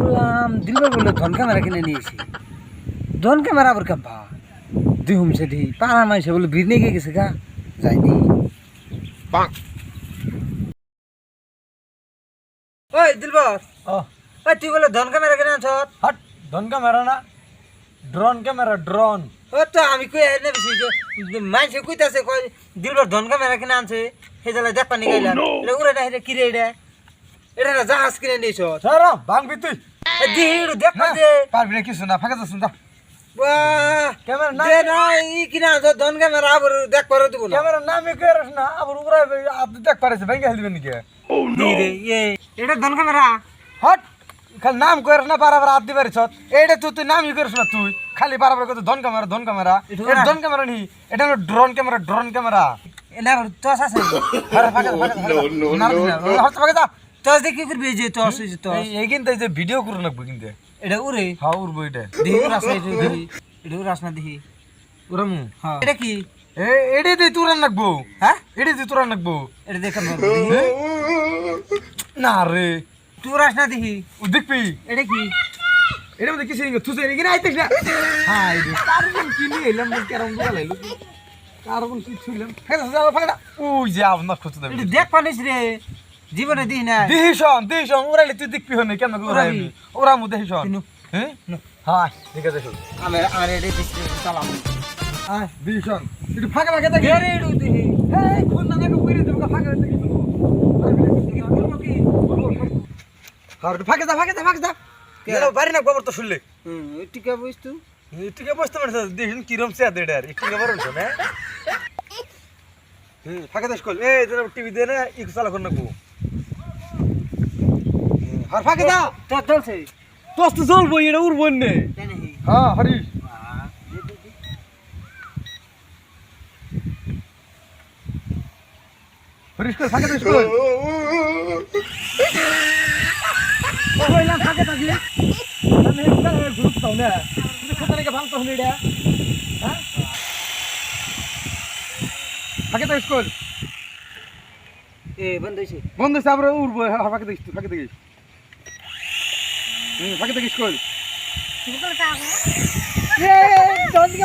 বললাম দিলবার বলল ধন ক্যামেরা কিনে নিয়েছি ধন ক্যামেরা আবার কাব্বা দিহুম সেটি পাড়া মাইসে বলে ভিড় নিয়ে গেছে গা? যাইনি। ওই দিলবর। ও। ওই তুই বলে ধন ক্যামেরা কিনে আনছ? হট ড্রোন ক্যামেরা না ড্রোন ক্যামেরা ড্রোন। ও তো আমি কই এনে বেশি যে মাইসে কইতাছে কই দিলবর ধন ক্যামেরা কিনে আনছে। সেই জ্বালা দেখ পানি গাইলাম এটা উড়ে না এটা কিরে এটা? এটা না জাহাজ কিনে নিয়েছ? সারা ভাঙবি তুই দিহিড়ু দেখ না যে পারবি না কিছু না ফাঁকা যাচ্ছ যা বাহ ক্যামেরা না দে না ই কিনা আনছ ধন ক্যামেরা আবার দেখ পারে দেবো না। ক্যামেরা নামে করিস না আবার উড়াই আপনি দেখ পারিস ভেঙে হেলবেন নাকি? দিরে ইয়ে এটা ধন ক্যামেরা? হট খালি নাম করিস না বারবার হাত দিবারিস এইটা তুই তুই নামই করিস না তুই। খালি বারবার কত ধন ক্যামেরা ধন ক্যামেরা। এটা ধন ক্যামেরা নি এটা হলো ড্রোন ক্যামেরা ড্রোন ক্যামেরা। এটা তোস আছে। যা তোস দেখি করবি যে এই যে তোস এই এই কিন্তু এই যে ভিডিও করুন না কিন্তু। এটা উড়ে। হ্যাঁ উড়বো এটা। দিহি উড়াস এটা দিহি এটা না দিহি উড়ামু। হ্যাঁ। এটা কি? এডি দিয়ে তুরান রাখব হ্যাঁ? এডি দিয়ে তুরান রাখব এটা দেখে। না রে। তুই উড়াস না দিহি ও দেখবি? এটা কি? এটার মধ্যে কিছু নেই তুই এখানে আইতিস না? হ্যাঁ এই কার্বন কি নিয়ে এলাম কেরম বলা লাইলো কার্বন কি ছুইলাম? যা ফাঁকা ওই যে আপনার খুঁজতে দেবে। দেখ পানিস রে। জীবনে দিহি না দিহিসন দিহিসন ওরাইলে তুই দেখবি হনে কেন ওরাই উড়াবি। ওরা মু দেহিসন। হ্যাঁ? নো। হ্যাঁ ঠিক আছে শোন। আমার আমার এটা দিছি চালাম হ্যাঁ দিহিসন। একটু ফাঁকা ফাঁকা দেখি। গেরে এডু দিহি। এই খুন না দেখো কইরে দেবো ফাঁকা দেখি। আর ফাঁকে যা ফাঁকে যা ফাঁকে যা। কেন বাড়ি না গোবর তো শুনলে। হুম টিকা বইস তুই এটিকে বসতে পারছ দেখুন কিরম সে আদে ডার এটিকে বরং না? হুম ফাঁকা দেশ কল এই টিভি দে না ইকু চালা কর নাকবো আর ফাঁকে দা তো তো এটা উড়বো নে। হ্যাঁ হরি। হরিশ কর ফাঁকে দেশ কল ও হইলাম ফাঁকে থাকি আমি একটা গ্রুপ তাও না। তুমি কোথা থেকে ভাঙতো হনি এটা। হ্যাঁ? ফাঁকে দেশ কল এ বন্ধ হইছে। বন্ধ সাবর উড়বো হ্যাঁ ফাঁকে দেখিস ফাঁকে দেখিস হুম ফাঁকে দেখিস কল এ দন কে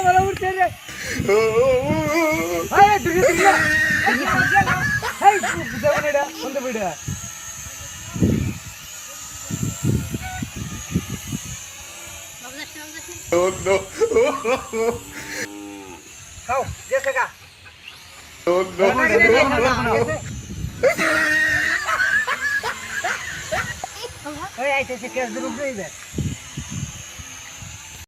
Olha aí, tem que ser as duas